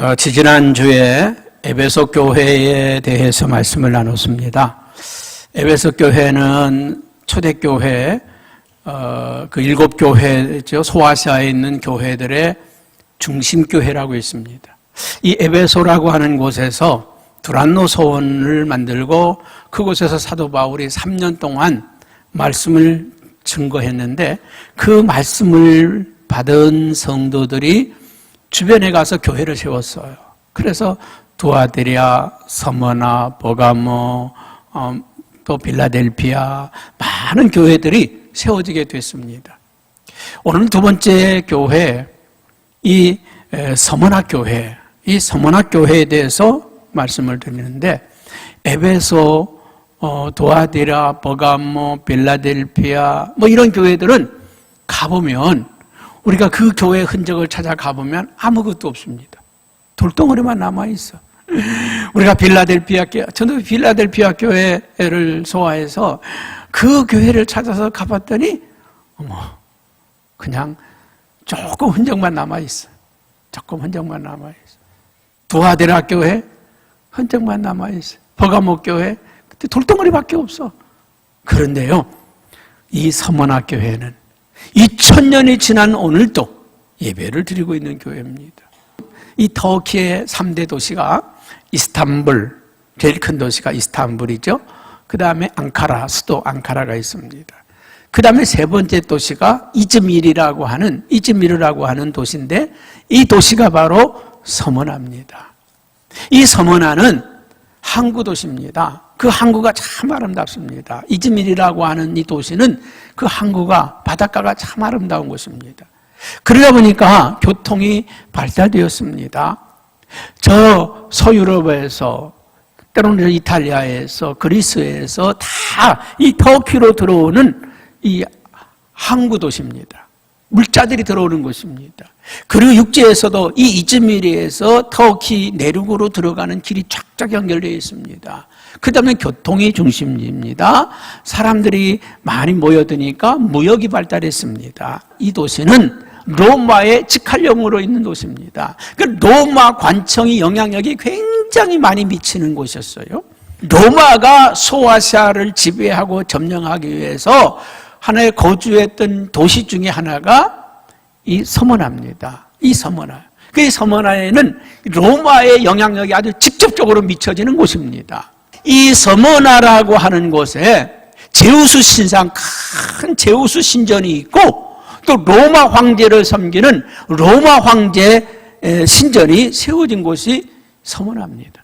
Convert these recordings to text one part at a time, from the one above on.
어, 지지난주에 에베소 교회에 대해서 말씀을 나눴습니다. 에베소 교회는 초대교회, 어, 그 일곱 교회죠. 소아시아에 있는 교회들의 중심교회라고 있습니다. 이 에베소라고 하는 곳에서 두란노 소원을 만들고 그곳에서 사도 바울이 3년 동안 말씀을 증거했는데 그 말씀을 받은 성도들이 주변에 가서 교회를 세웠어요. 그래서 두아데리아, 서머나, 버가모, 어, 또 빌라델피아 많은 교회들이 세워지게 됐습니다. 오늘 두 번째 교회 이 서머나 교회, 이 서머나 교회에 대해서 말씀을 드리는데 에베소, 어, 도아디라, 버가모, 빌라델피아 뭐 이런 교회들은 가보면 우리가 그 교회 흔적을 찾아가 보면 아무것도 없습니다. 돌덩어리만 남아 있어. 우리가 빌라델피아 교 저도 빌라델피아 교회를 소화해서 그 교회를 찾아서 가봤더니 어머 그냥 조금 흔적만 남아 있어. 조금 흔적만 남아 있어. 두아데라 교회 흔적만 남아 있어. 버가목 교회 그때 돌덩어리밖에 없어. 그런데요, 이 서머나 교회는 2000년이 지난 오늘도 예배를 드리고 있는 교회입니다. 이 터키의 3대 도시가 이스탄불, 제일 큰 도시가 이스탄불이죠. 그 다음에 앙카라, 수도 앙카라가 있습니다. 그 다음에 세 번째 도시가 이즈미르라고 하는, 이즈미르라고 하는 도시인데 이 도시가 바로 서머나입니다. 이 서머나는 항구 도시입니다. 그 항구가 참 아름답습니다. 이즈밀이라고 하는 이 도시는 그 항구가 바닷가가 참 아름다운 곳입니다. 그러다 보니까 교통이 발달되었습니다. 저 서유럽에서 때로는 이탈리아에서 그리스에서 다 이 터키로 들어오는 이 항구 도시입니다. 물자들이 들어오는 곳입니다. 그리고 육지에서도 이 이즈미리에서 터키 내륙으로 들어가는 길이 쫙쫙 연결되어 있습니다. 그 다음에 교통이 중심입니다. 사람들이 많이 모여드니까 무역이 발달했습니다. 이 도시는 로마의 직할령으로 있는 도시입니다. 그 로마 관청이 영향력이 굉장히 많이 미치는 곳이었어요. 로마가 소아시아를 지배하고 점령하기 위해서 하나의 거주했던 도시 중에 하나가 이 서머나입니다. 이 서머나. 그 서머나에는 로마의 영향력이 아주 직접적으로 미쳐지는 곳입니다. 이 서머나라고 하는 곳에 제우스 신상 큰 제우스 신전이 있고 또 로마 황제를 섬기는 로마 황제 신전이 세워진 곳이 서머나입니다.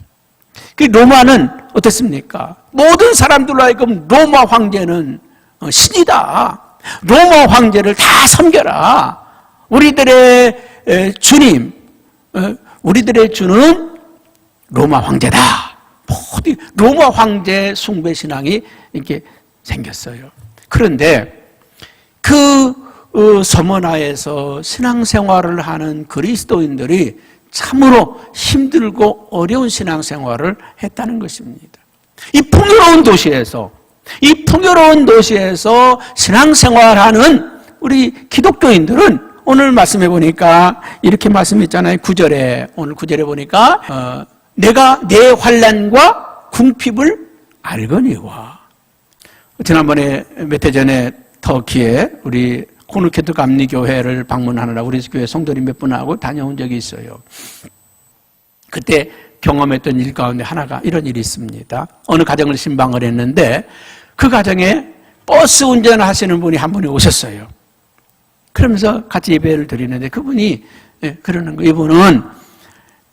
그 로마는 어떻습니까? 모든 사람들로 하여금 로마 황제는 어, 신이다. 로마 황제를 다 섬겨라. 우리들의 주님, 어, 우리들의 주는 로마 황제다. 모두 로마 황제 숭배 신앙이 이렇게 생겼어요. 그런데 그 어, 서머나에서 신앙생활을 하는 그리스도인들이 참으로 힘들고 어려운 신앙생활을 했다는 것입니다. 이 풍요로운 도시에서 이 풍요로운 도시에서 신앙생활하는 우리 기독교인들은 오늘 말씀해 보니까 이렇게 말씀했잖아요. 9절에 오늘 9절에 보니까 어, 내가 내 환란과 궁핍을 알거니와 지난번에 몇 해 전에 터키에 우리 코누케트 감리교회를 방문하느라 우리 교회 성도님 몇 분하고 다녀온 적이 있어요. 그때 경험했던 일 가운데 하나가 이런 일이 있습니다. 어느 가정을 신방을 했는데 그 가정에 버스 운전하시는 분이 한 분이 오셨어요. 그러면서 같이 예배를 드리는데 그분이 예, 그러는 거 이분은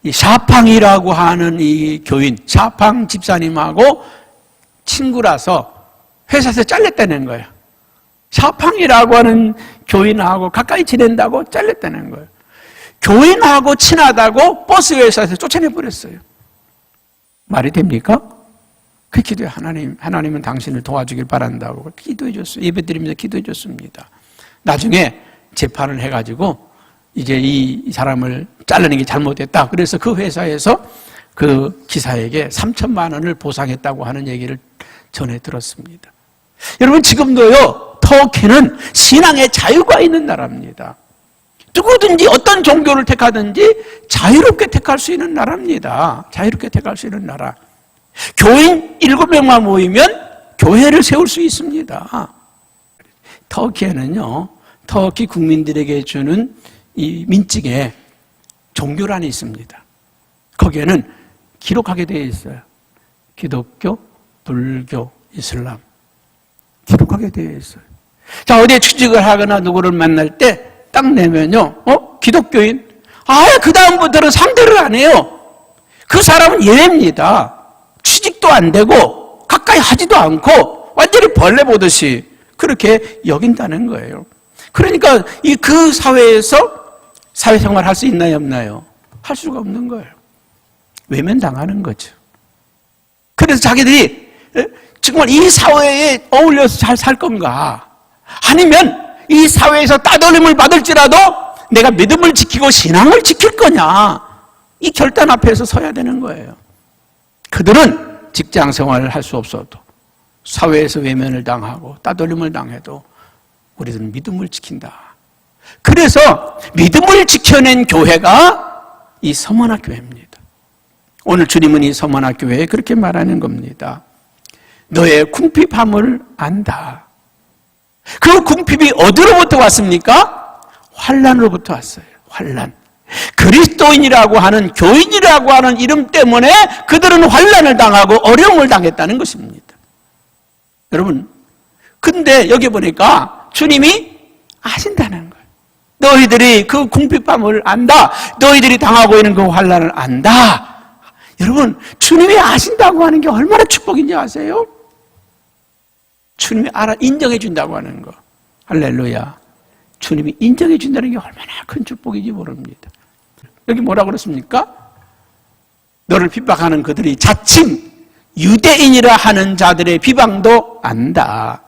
이 샤팡이라고 하는 이 교인 샤팡 집사님하고 친구라서 회사에서 잘렸다는 거예요. 샤팡이라고 하는 교인하고 가까이 지낸다고 잘렸다는 거예요. 교인하고 친하다고 버스 회사에서 쫓아내 버렸어요. 말이 됩니까? 그 기도에 하나님, 하나님은 당신을 도와주길 바란다고 기도해 줬어요. 예배 드리면서 기도해 줬습니다. 나중에 재판을 해가지고 이제 이 사람을 잘라낸 게 잘못됐다. 그래서 그 회사에서 그 기사에게 3천만 원을 보상했다고 하는 얘기를 전해 들었습니다. 여러분 지금도요 터키는 신앙의 자유가 있는 나라입니다. 누구든지 어떤 종교를 택하든지 자유롭게 택할 수 있는 나라입니다. 자유롭게 택할 수 있는 나라. 교인 일곱 명만 모이면 교회를 세울 수 있습니다. 터키에는요, 터키 국민들에게 주는 이 민증에 종교란이 있습니다. 거기에는 기록하게 되어 있어요. 기독교, 불교, 이슬람. 기록하게 되어 있어요. 자, 어디에 취직을 하거나 누구를 만날 때 딱 내면요, 어? 기독교인? 아예 그다음부터는 상대를 안 해요. 그 사람은 예입니다. 취직도 안 되고, 가까이 하지도 않고, 완전히 벌레 보듯이 그렇게 여긴다는 거예요. 그러니까 이 그 사회에서 사회생활 할 수 있나요, 없나요? 할 수가 없는 거예요. 외면당하는 거죠. 그래서 자기들이 에? 정말 이 사회에 어울려서 잘 살 건가? 아니면 이 사회에서 따돌림을 받을지라도 내가 믿음을 지키고 신앙을 지킬 거냐? 이 결단 앞에서 서야 되는 거예요. 그들은 직장 생활을 할 수 없어도 사회에서 외면을 당하고 따돌림을 당해도 우리들은 믿음을 지킨다. 그래서 믿음을 지켜낸 교회가 이 서머나 교회입니다. 오늘 주님은 이 서머나 교회에 그렇게 말하는 겁니다. 너의 궁핍함을 안다. 그 궁핍이 어디로부터 왔습니까? 환란으로부터 왔어요. 환란. 그리스도인이라고 하는 교인이라고 하는 이름 때문에 그들은 환란을 당하고 어려움을 당했다는 것입니다. 여러분, 근데 여기 보니까 주님이 아신다는 거예요. 너희들이 그 궁핍함을 안다. 너희들이 당하고 있는 그 환란을 안다. 여러분, 주님이 아신다고 하는 게 얼마나 축복인지 아세요? 주님이 알아 인정해 준다고 하는 거. 할렐루야. 주님이 인정해 준다는 게 얼마나 큰 축복인지 모릅니다. 여기 뭐라 그랬습니까? 너를 핍박하는 그들이 자칭 유대인이라 하는 자들의 비방도 안다.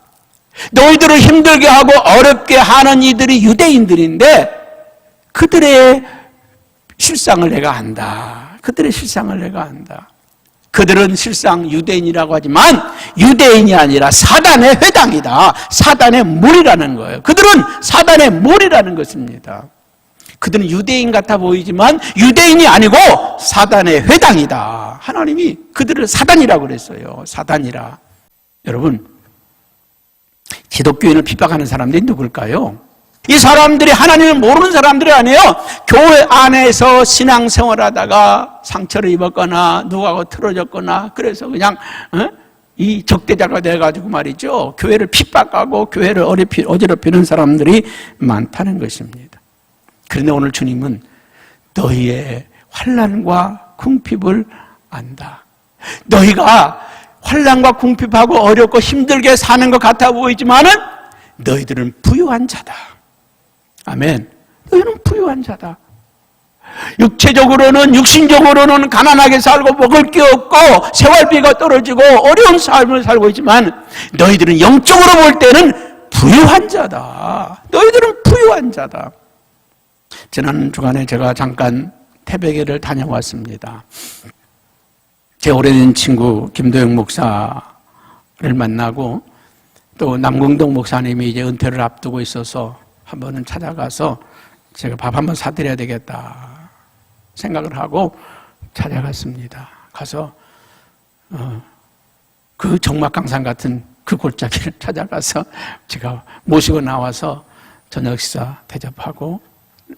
너희들을 힘들게 하고 어렵게 하는 이들이 유대인들인데 그들의 실상을 내가 안다. 그들의 실상을 내가 안다. 그들은 실상 유대인이라고 하지만 유대인이 아니라 사단의 회당이다. 사단의 물이라는 거예요. 그들은 사단의 물이라는 것입니다. 그들은 유대인 같아 보이지만 유대인이 아니고 사단의 회당이다. 하나님이 그들을 사단이라고 그랬어요. 사단이라. 여러분, 기독교인을 핍박하는 사람들이 누굴까요? 이 사람들이 하나님을 모르는 사람들이 아니에요. 교회 안에서 신앙생활 하다가 상처를 입었거나 누구하고 틀어졌거나 그래서 그냥 어? 이 적대자가 돼가지고 말이죠. 교회를 핍박하고 교회를 어지럽히는 사람들이 많다는 것입니다. 그런데 오늘 주님은 너희의 환란과 궁핍을 안다. 너희가 환란과 궁핍하고 어렵고 힘들게 사는 것 같아 보이지만은 너희들은 부유한 자다. 아멘. 너희는 부유한 자다. 육체적으로는 육신적으로는 가난하게 살고 먹을 게 없고 생활비가 떨어지고 어려운 삶을 살고 있지만 너희들은 영적으로 볼 때는 부유한 자다. 너희들은 부유한 자다. 지난 주간에 제가 잠깐 태백에를 다녀왔습니다. 제 오래된 친구 김도영 목사를 만나고 또 남궁동 목사님이 이제 은퇴를 앞두고 있어서 한 번은 찾아가서 제가 밥 한번 사드려야 되겠다 생각을 하고 찾아갔습니다. 가서 어, 그 정막강산 같은 그 골짜기를 찾아가서 제가 모시고 나와서 저녁 식사 대접하고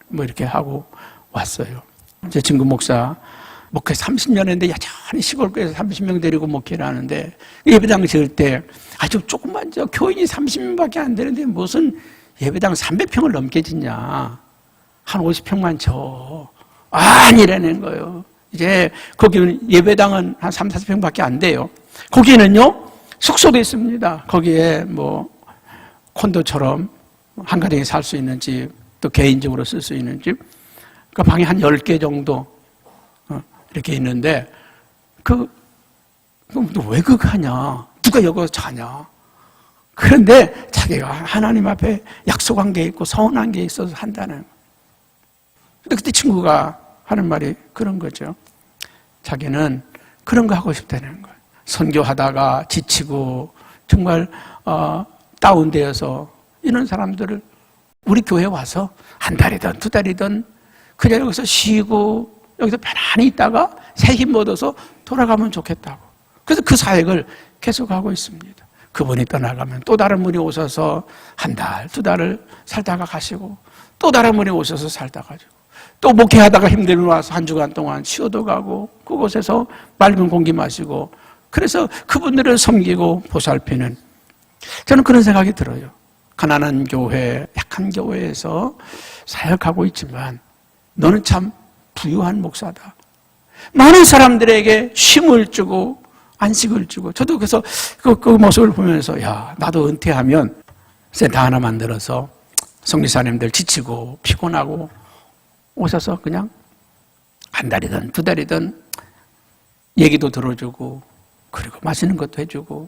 뭐 이렇게 하고 왔어요. 제 친구 목사 목회 30년 했는데 여전히 시골교회에서 30명 데리고 목회를 하는데 예배당 지을 때 아주 조금만 저 교인이 30명밖에 안 되는데 무슨 예배당 300평을 넘게 짓냐. 한 50평만 줘. 아니라는 거예요. 이제 거기는 예배당은 한 3, 40평밖에 안 돼요. 거기는요, 숙소도 있습니다. 거기에 뭐 콘도처럼 한 가정에 살 수 있는 집, 또 개인적으로 쓸 수 있는 집. 그 방이 한 10개 정도 어, 이렇게 있는데 그, 왜 그거 하냐? 누가 여기서 자냐? 그런데 자기가 하나님 앞에 약속한 게 있고 서운한 게 있어서 한다는. 근데 그때 친구가 하는 말이 그런 거죠. 자기는 그런 거 하고 싶다는 거예요. 선교하다가 지치고 정말 어, 다운되어서 이런 사람들을 우리 교회 와서 한 달이든 두 달이든 그냥 여기서 쉬고 여기서 편안히 있다가 새 힘 얻어서 돌아가면 좋겠다고. 그래서 그 사역을 계속하고 있습니다. 그분이 떠나가면 또 다른 분이 오셔서 한 달, 두 달을 살다가 가시고 또 다른 분이 오셔서 살다 가지고 또 목회하다가 힘들면 와서 한 주간 동안 쉬어도 가고 그곳에서 맑은 공기 마시고 그래서 그분들을 섬기고 보살피는 저는 그런 생각이 들어요. 가난한 교회, 약한 교회에서 사역하고 있지만 너는 참 부유한 목사다. 많은 사람들에게 쉼을 주고 안식을 주고 저도 그래서 그, 그 모습을 보면서 야 나도 은퇴하면 센터 하나 만들어서 성리사님들 지치고 피곤하고 오셔서 그냥 한 달이든 두 달이든 얘기도 들어주고 그리고 맛있는 것도 해주고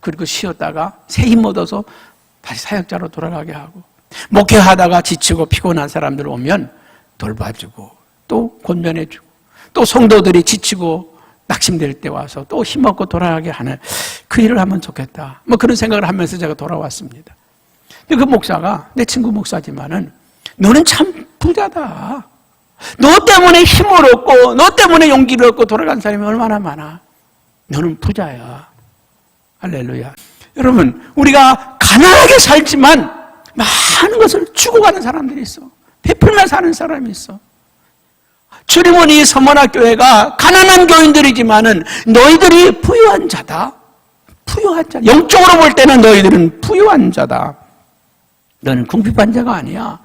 그리고 쉬었다가 새 힘 얻어서 다시 사역자로 돌아가게 하고 목회하다가 지치고 피곤한 사람들 오면 돌봐주고 또 권면해주고 또 성도들이 지치고 낙심될 때 와서 또 힘없고 돌아가게 하는 그 일을 하면 좋겠다. 뭐 그런 생각을 하면서 제가 돌아왔습니다. 근데 그 목사가 내 친구 목사지만은 너는 참 부자다. 너 때문에 힘을 얻고 너 때문에 용기를 얻고 돌아간 사람이 얼마나 많아. 너는 부자야. 할렐루야. 여러분, 우리가 가난하게 살지만 많은 것을 주고 가는 사람들이 있어. 베풀며 사는 사람이 있어. 주님은 이 서문학교회가 가난한 교인들이지만은 너희들이 부유한 자다. 부유한 자. 영적으로 볼 때는 너희들은 부유한 자다. 너는 궁핍한 자가 아니야.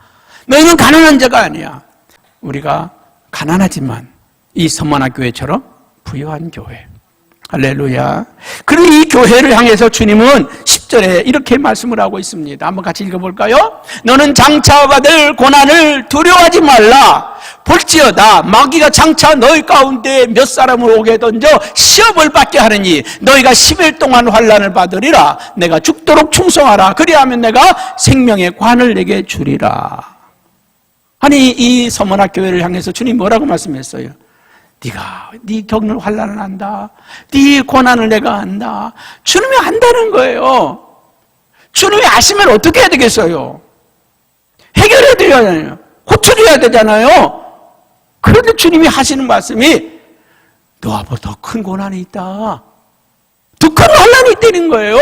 너희는 가난한 자가 아니야. 우리가 가난하지만 이 서문학교회처럼 부유한 교회. 할렐루야. 그리고 이 교회를 향해서 주님은 10절에 이렇게 말씀을 하고 있습니다. 한번 같이 읽어볼까요? 너는 장차 받을 고난을 두려워하지 말라. 볼지어다 마귀가 장차 너희 가운데 몇 사람을 오게 던져 시험을 받게 하느니 너희가 10일 동안 환란을 받으리라. 내가 죽도록 충성하라. 그리하면 내가 생명의 관을 내게 주리라. 아니 이 서문학 교회를 향해서 주님 뭐라고 말씀했어요? 네가 네 겪는 환란을 안다. 네 고난을 내가 안다. 주님이 안다는 거예요. 주님이 아시면 어떻게 해야 되겠어요? 해결해야 되잖아요. 고쳐줘야 되잖아요. 그런데 주님이 하시는 말씀이 너 앞으로 더큰 고난이 있다. 더 큰 환란이 있다는 거예요.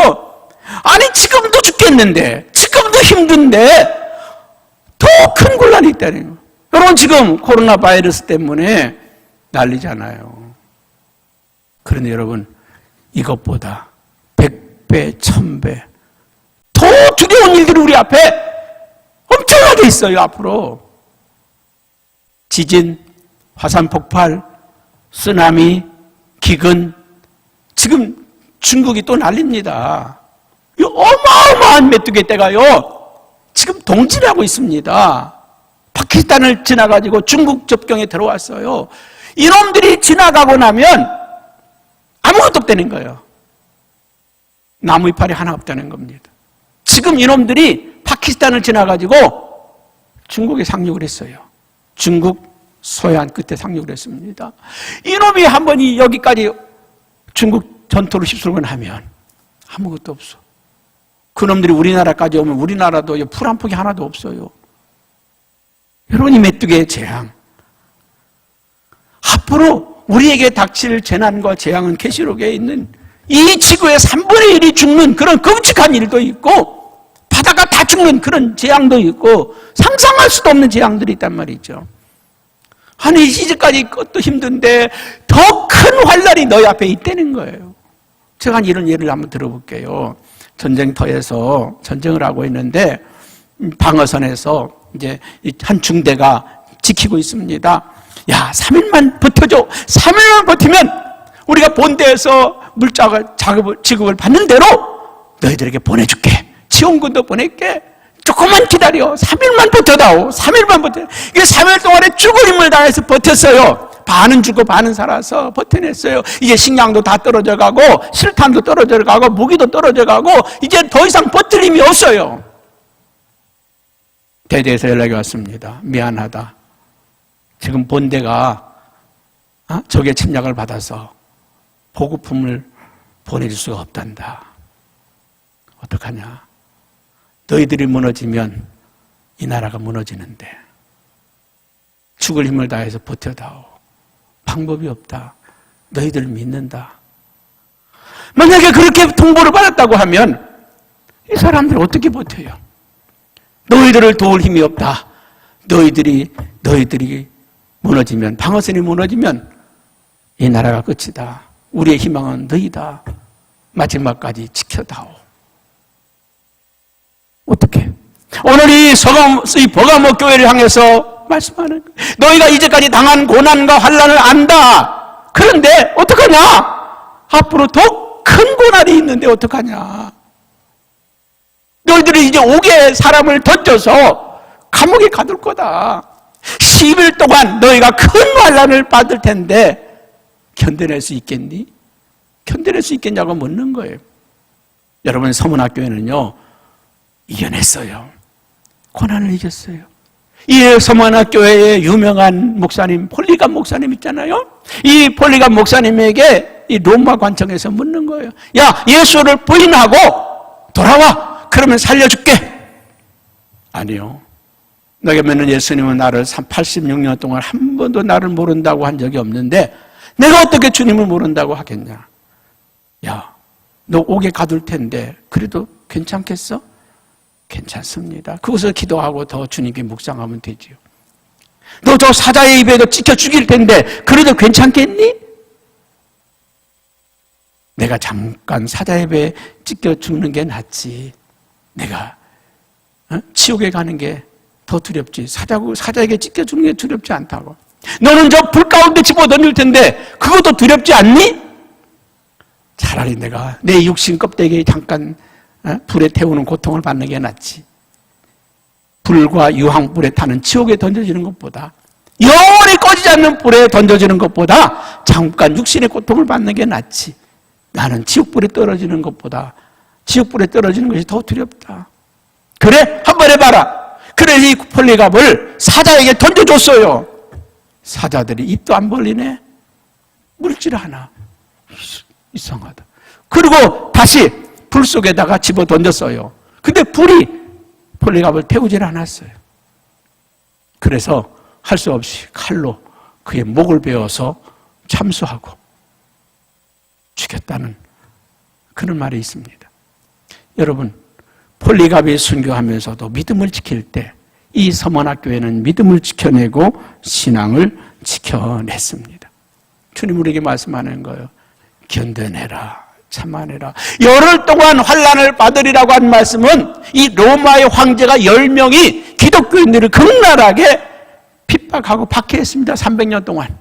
아니 지금도 죽겠는데 지금도 힘든데 더 큰 곤란이 있다는 거예요. 여러분 지금 코로나 바이러스 때문에 난리잖아요. 그런데 여러분, 이것보다 백배, 천배, 더 두려운 일들이 우리 앞에 엄청나게 있어요, 앞으로. 지진, 화산 폭발, 쓰나미, 기근, 지금 중국이 또 난립니다. 이 어마어마한 메뚜기 떼가요, 지금 동질하고 있습니다. 파키스탄을 지나가지고 중국 접경에 들어왔어요. 이놈들이 지나가고 나면 아무것도 없다는 거예요. 나무 이파리 하나 없다는 겁니다. 지금 이놈들이 파키스탄을 지나가지고 중국에 상륙을 했어요. 중국 서해안 끝에 상륙을 했습니다. 이놈이 한 번 이 여기까지 중국 전토를 휩쓸고 나면 아무것도 없어. 그놈들이 우리나라까지 오면 우리나라도 풀한 폭이 하나도 없어요. 여러분이 메뚜기의 재앙. 앞으로 우리에게 닥칠 재난과 재앙은 계시록에 있는 이 지구의 3분의 1이 죽는 그런 끔찍한 일도 있고 바다가 다 죽는 그런 재앙도 있고 상상할 수도 없는 재앙들이 있단 말이죠. 아니 이제까지 것도 힘든데 더 큰 환란이 너희 앞에 있다는 거예요. 제가 이런 예를 한번 들어볼게요. 전쟁터에서 전쟁을 하고 있는데 방어선에서 이제 한 중대가 지키고 있습니다. 야, 3일만 버텨줘. 3일만 버티면 우리가 본대에서 물자가 작업을, 지급을 받는 대로 너희들에게 보내줄게. 지원군도 보낼게. 조금만 기다려. 3일만 버텨다오. 3일만 버텨. 이게 3일 동안에 죽을 힘을 다해서 버텼어요. 반은 죽고 반은 살아서 버텨냈어요. 이제 식량도 다 떨어져 가고, 실탄도 떨어져 가고, 무기도 떨어져 가고, 이제 더 이상 버틸 힘이 없어요. 대대에서 연락이 왔습니다. 미안하다. 지금 본대가 어? 적의 침략을 받아서 보급품을 보내줄 수가 없단다. 어떡하냐. 너희들이 무너지면 이 나라가 무너지는데 죽을 힘을 다해서 버텨다오. 방법이 없다. 너희들 믿는다. 만약에 그렇게 통보를 받았다고 하면 이 사람들 어떻게 버텨요? 너희들을 도울 힘이 없다. 너희들이 너희들이 무너지면 방어선이 무너지면 이 나라가 끝이다. 우리의 희망은 너희다. 마지막까지 지켜다오. 어떻게? 오늘 이 서감, 이 버가모 교회를 향해서 말씀하는. 너희가 이제까지 당한 고난과 환란을 안다. 그런데 어떡하냐? 앞으로 더 큰 고난이 있는데 어떡하냐? 너희들이 이제 옥에 사람을 던져서 감옥에 가둘 거다. 10일 동안 너희가 큰 환란을 받을 텐데 견뎌낼 수 있겠니? 견뎌낼 수 있겠냐고 묻는 거예요. 여러분 서문학교에는요 이겨냈어요. 고난을 이겼어요. 이 서문학교회의 유명한 목사님 폴리감 목사님 있잖아요. 이 폴리감 목사님에게 이 로마 관청에서 묻는 거예요. 야 예수를 부인하고 돌아와. 그러면 살려줄게. 아니요. 믿는 예수님은 나를 86년 동안 한 번도 나를 모른다고 한 적이 없는데 내가 어떻게 주님을 모른다고 하겠냐? 야, 너 옥에 가둘 텐데 그래도 괜찮겠어? 괜찮습니다. 그것을 기도하고 더 주님께 묵상하면 되지요. 너 저 사자의 입에도 찍혀 죽일 텐데 그래도 괜찮겠니? 내가 잠깐 사자의 입에 찍혀 죽는 게 낫지. 내가 어? 지옥에 가는 게 더 두렵지. 사자고 사자에게 찢겨 죽는 게 두렵지 않다고. 너는 저 불 가운데 집어 던질 텐데 그것도 두렵지 않니? 차라리 내가 내 육신 껍데기에 잠깐 어? 불에 태우는 고통을 받는 게 낫지. 불과 유황불에 타는 지옥에 던져지는 것보다 영원히 꺼지지 않는 불에 던져지는 것보다 잠깐 육신의 고통을 받는 게 낫지. 나는 지옥불에 떨어지는 것보다 지옥불에 떨어지는 것이 더 두렵다. 그래? 한번 해봐라. 그래, 이 폴리갑을 사자에게 던져줬어요. 사자들이 입도 안 벌리네? 물질 하나. 이상하다. 그리고 다시 불 속에다가 집어 던졌어요. 근데 불이 폴리갑을 태우질 않았어요. 그래서 할 수 없이 칼로 그의 목을 베어서 참수하고 죽였다는 그런 말이 있습니다. 여러분, 폴리갑이 순교하면서도 믿음을 지킬 때 이 서문학교회는 믿음을 지켜내고 신앙을 지켜냈습니다. 주님 우리에게 말씀하는 거예요. 견뎌내라. 참아내라. 열흘 동안 환란을 받으리라고 한 말씀은 이 로마의 황제가 10명이 기독교인들을 극렬하게 핍박하고 박해했습니다. 300년 동안.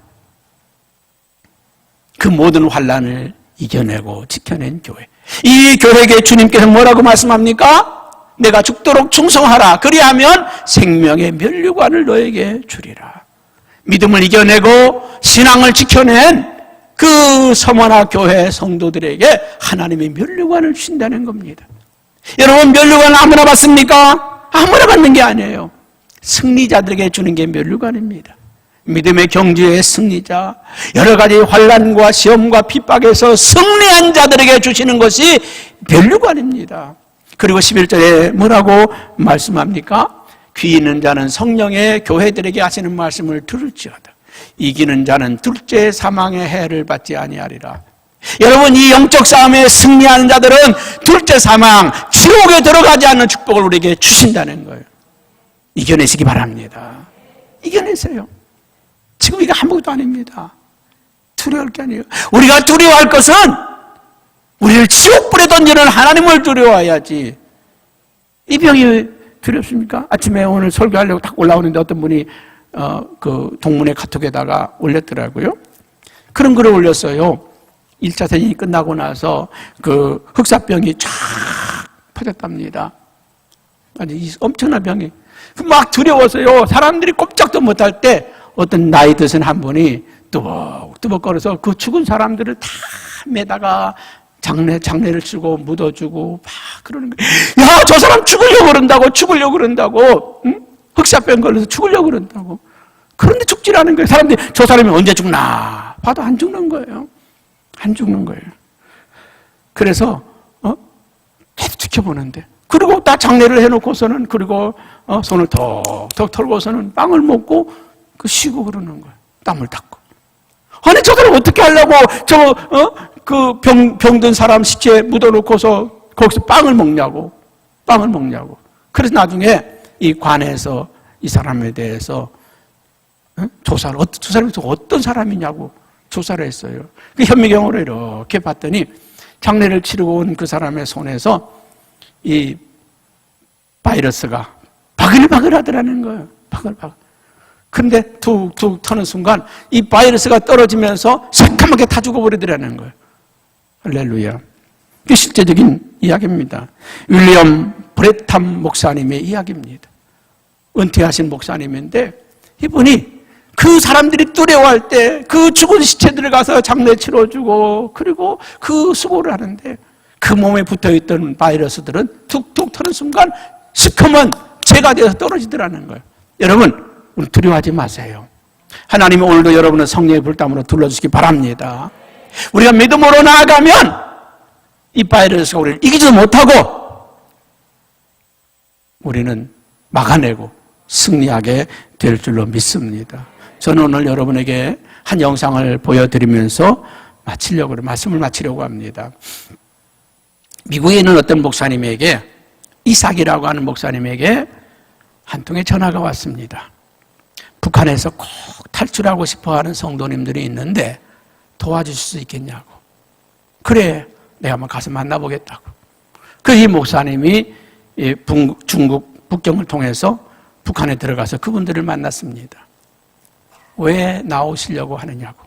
그 모든 환란을 이겨내고 지켜낸 교회. 이 교회에게 주님께서 뭐라고 말씀합니까? 내가 죽도록 충성하라. 그리하면 생명의 면류관을 너에게 주리라. 믿음을 이겨내고 신앙을 지켜낸 그 서머나 교회 성도들에게 하나님의 면류관을 주신다는 겁니다. 여러분 면류관 아무나 받습니까? 아무나 받는 게 아니에요. 승리자들에게 주는 게 면류관입니다. 믿음의 경주의 승리자, 여러 가지 환란과 시험과 핍박에서 승리한 자들에게 주시는 것이 멸류관입니다. 그리고 11절에 뭐라고 말씀합니까? 귀 있는 자는 성령의 교회들에게 하시는 말씀을 들을지어다. 이기는 자는 둘째 사망의 해를 받지 아니하리라. 여러분 이 영적 싸움에 승리하는 자들은 둘째 사망, 지옥에 들어가지 않는 축복을 우리에게 주신다는 거예요. 이겨내시기 바랍니다. 이겨내세요. 지금 이게 아무것도 아닙니다. 두려울 게 아니에요. 우리가 두려워할 것은 우리를 지옥불에 던지는 하나님을 두려워해야지. 이 병이 두렵습니까? 아침에 오늘 설교하려고 딱 올라오는데 어떤 분이 어, 그 동문회 카톡에다가 올렸더라고요. 그런 글을 올렸어요. 1차 대전이 끝나고 나서 그 흑사병이 쫙 퍼졌답니다. 아니, 엄청난 병이. 막 두려워서요. 사람들이 꼼짝도 못할 때 어떤 나이 드신 한 분이 뚜벅뚜벅 걸어서 그 죽은 사람들을 다 매다가 장례, 장례를 치고 묻어주고 막 그러는 거예요. 야, 저 사람 죽으려고 그런다고, 죽으려고 그런다고, 응? 흑사병 걸려서 죽으려고 그런다고. 그런데 죽질 않은 거예요. 사람들이 저 사람이 언제 죽나 봐도 안 죽는 거예요. 안 죽는 거예요. 그래서, 어? 계속 지켜보는데, 그리고 다 장례를 해놓고서는 그리고 어, 손을 턱턱 털고서는 빵을 먹고 그 쉬고 그러는 거예요. 땀을 닦고. 아니 저들은 어떻게 하려고 저그 병 병든 사람 시체 묻어놓고서 거기서 빵을 먹냐고 빵을 먹냐고. 그래서 나중에 이 관에서 이 사람에 대해서 어? 조사를 어- 저 사람이 어떤 사람이냐고 조사를 했어요. 그 현미경으로 이렇게 봤더니 장례를 치르고 온 그 사람의 손에서 이 바이러스가 바글바글 하더라는 거예요. 바글바글. 근데 툭툭 터는 순간 이 바이러스가 떨어지면서 새까맣게 다 죽어버리더라는 거예요. 할렐루야. 이게 실제적인 이야기입니다. 윌리엄 브레탐 목사님의 이야기입니다. 은퇴하신 목사님인데 이분이 그 사람들이 두려워할 때 그 죽은 시체들을 가서 장례 치러주고 그리고 그 수고를 하는데 그 몸에 붙어있던 바이러스들은 툭툭 터는 순간 시커먼 재가 되어서 떨어지더라는 거예요. 여러분 두려워하지 마세요. 하나님이 오늘도 여러분을 성령의 불담으로 둘러주시기 바랍니다. 우리가 믿음으로 나아가면 이 바이러스가 우리를 이기지도 못하고 우리는 막아내고 승리하게 될 줄로 믿습니다. 저는 오늘 여러분에게 한 영상을 보여드리면서 마치려고, 말씀을 마치려고 합니다. 미국에 있는 어떤 목사님에게 이삭이라고 하는 목사님에게 한 통의 전화가 왔습니다. 북한에서 꼭 탈출하고 싶어 하는 성도님들이 있는데 도와주실 수 있겠냐고. 그래, 내가 한번 가서 만나보겠다고. 그이 목사님이 중국 북경을 통해서 북한에 들어가서 그분들을 만났습니다. 왜 나오시려고 하느냐고.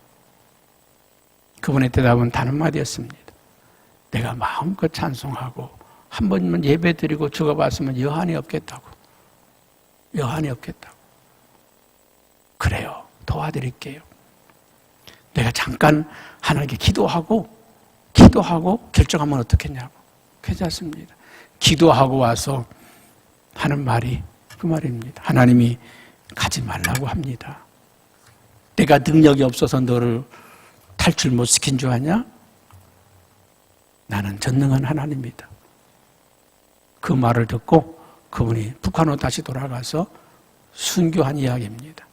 그분의 대답은 단 한마디였습니다. 내가 마음껏 찬송하고 한 번만 예배 드리고 죽어봤으면 여한이 없겠다고. 여한이 없겠다고. 그래요. 도와드릴게요. 내가 잠깐 하나님께 기도하고 기도하고 결정하면 어떻겠냐고. 괜찮습니다. 기도하고 와서 하는 말이 그 말입니다. 하나님이 가지 말라고 합니다. 내가 능력이 없어서 너를 탈출 못 시킨 줄 아냐? 나는 전능한 하나님이다. 그 말을 듣고 그분이 북한으로 다시 돌아가서 순교한 이야기입니다.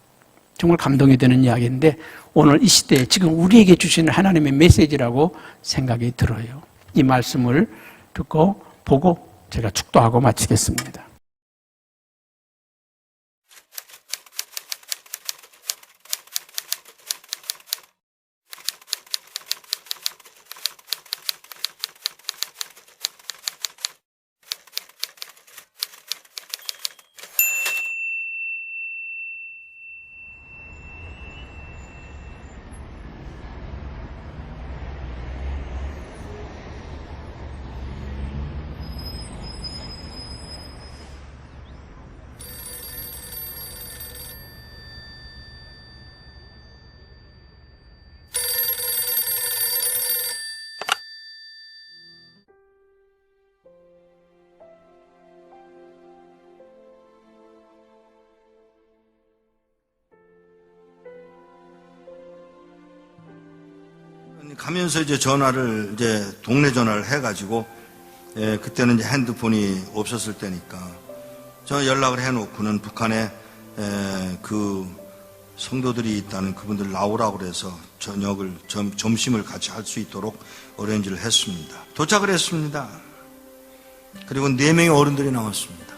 정말 감동이 되는 이야기인데 오늘 이 시대에 지금 우리에게 주시는 하나님의 메시지라고 생각이 들어요. 이 말씀을 듣고 보고 제가 축도하고 마치겠습니다. 가면서 이제 전화를 이제 동네 전화를 해가지고 예, 그때는 이제 핸드폰이 없었을 때니까 저 연락을 해놓고는 북한에 에, 그 성도들이 있다는 그분들 나오라고 그래서 저녁을 점, 점심을 같이 할 수 있도록 어레인지를 했습니다. 도착을 했습니다. 그리고 네 명의 어른들이 나왔습니다.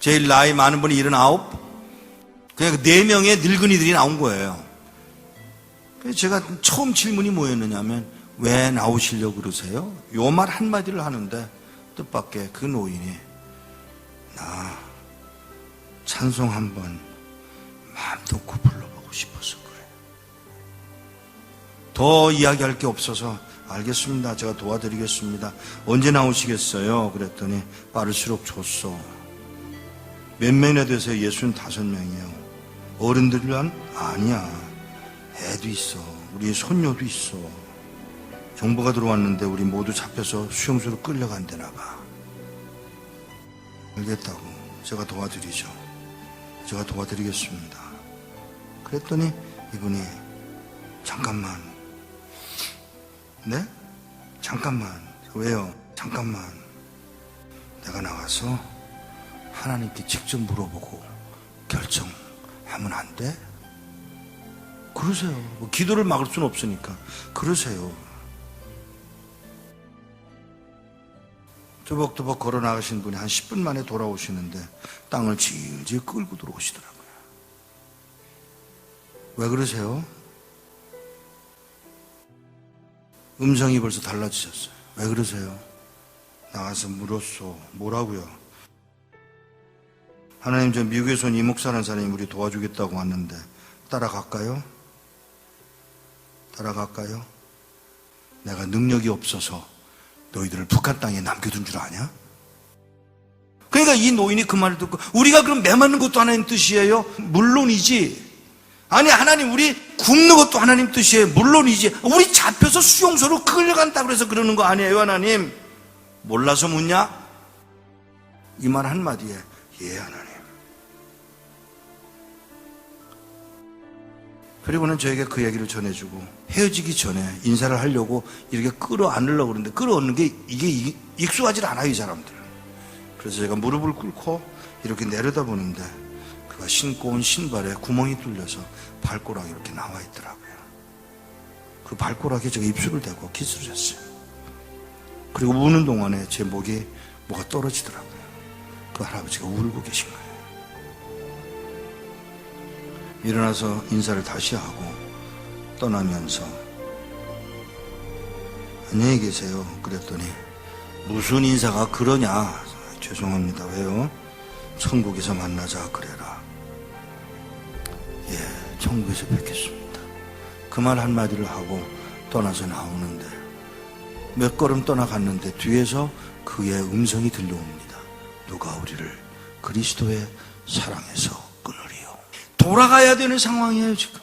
제일 나이 많은 분이 79, 그냥 그네 명의 늙은이들이 나온 거예요. 제가 처음 질문이 뭐였느냐면 왜 나오시려고 그러세요? 요 말 한마디를 하는데 뜻밖의 그 노인이 나 찬송 한번 마음 놓고 불러보고 싶어서 그래. 더 이야기할 게 없어서 알겠습니다. 제가 도와드리겠습니다. 언제 나오시겠어요? 그랬더니 빠를수록 좋소. 몇 명이나 되세요? 예순 다섯 명이요. 어른들은 아니야. 애도 있어. 우리 손녀도 있어. 정보가 들어왔는데 우리 모두 잡혀서 수용소로 끌려간대나 봐. 알겠다고. 제가 도와드리죠. 제가 도와드리겠습니다. 그랬더니 이분이 잠깐만. 네? 잠깐만. 왜요? 잠깐만. 내가 나가서 하나님께 직접 물어보고 결정하면 안 돼? 그러세요. 뭐 기도를 막을 수는 없으니까. 그러세요. 조벅조벅 걸어 나가신 분이 한 10분 만에 돌아오시는데 땅을 질질 끌고 들어오시더라고요. 왜 그러세요? 음성이 벌써 달라지셨어요. 왜 그러세요? 나가서 물었어. 뭐라고요? 하나님 저 미국에서 온 이목사라는 사람이 우리 도와주겠다고 왔는데 따라갈까요? 따라갈까요? 내가 능력이 없어서 너희들을 북한 땅에 남겨둔 줄 아냐? 그러니까 이 노인이 그 말을 듣고 우리가 그럼 매맞는 것도 하나님 뜻이에요? 물론이지. 아니 하나님 우리 굶는 것도 하나님 뜻이에요. 물론이지. 우리 잡혀서 수용소로 끌려간다 그래서 그러는 거 아니에요 하나님? 몰라서 묻냐? 이 말 한마디에 예 하나님. 그리고는 저에게 그 얘기를 전해주고 헤어지기 전에 인사를 하려고 이렇게 끌어안으려고 그러는데 끌어안는 게 이게 이- 익숙하지 않아요 이 사람들 그래서 제가 무릎을 꿇고 이렇게 내려다보는데 그가 신고 온 신발에 구멍이 뚫려서 발가락이 이렇게 나와 있더라고요. 그 발가락에 제가 입술을 대고 키스를 했어요. 그리고 우는 동안에 제 목에 뭐가 떨어지더라고요. 그 할아버지가 울고 계신 거예요 일어나서 인사를 다시 하고 떠나면서 안녕히 계세요. 그랬더니 무슨 인사가 그러냐? 죄송합니다. 왜요? 천국에서 만나자 그래라. 예, 천국에서 뵙겠습니다. 그 말 한마디를 하고 떠나서 나오는데 몇 걸음 떠나갔는데 뒤에서 그의 음성이 들려옵니다. 누가 우리를 그리스도의 사랑에서. 돌아가야 되는 상황이에요, 지금.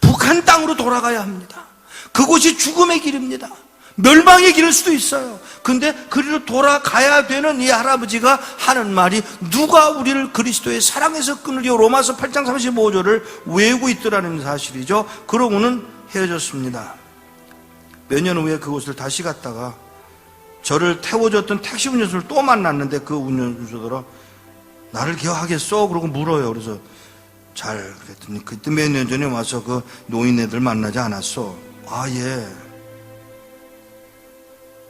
북한 땅으로 돌아가야 합니다. 그곳이 죽음의 길입니다. 멸망의 길일 수도 있어요. 근데 그리로 돌아가야 되는 이 할아버지가 하는 말이 누가 우리를 그리스도의 사랑에서 끊으리요. 로마서 8장 35절을 외우고 있더라는 사실이죠. 그러고는 헤어졌습니다. 몇 년 후에 그곳을 다시 갔다가 저를 태워줬던 택시 운전수를 또 만났는데 그 운전수더러 나를 기억하겠어? 그러고 물어요. 그래서 잘 그랬더니 그때 몇 년 전에 와서 그 노인네들 만나지 않았어. 아 예.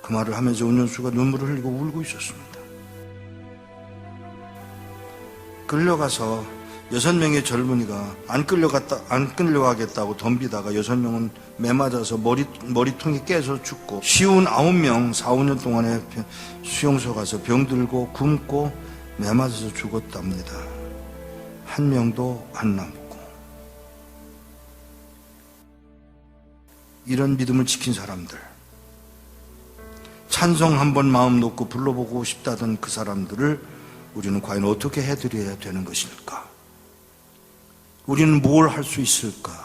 그 말을 하면서 운전수가 눈물을 흘리고 울고 있었습니다. 끌려가서 여섯 명의 젊은이가 안 끌려갔다 안 끌려가겠다고 덤비다가 여섯 명은 매 맞아서 머리 머리통이 깨서 죽고 쉬운 아홉 명 4, 5년 동안에 병- 수용소 가서 병들고 굶고 매 맞아서 죽었답니다. 한 명도 안 남고 이런 믿음을 지킨 사람들 찬송 한번 마음 놓고 불러보고 싶다던 그 사람들을 우리는 과연 어떻게 해드려야 되는 것일까? 우리는 뭘 할 수 있을까?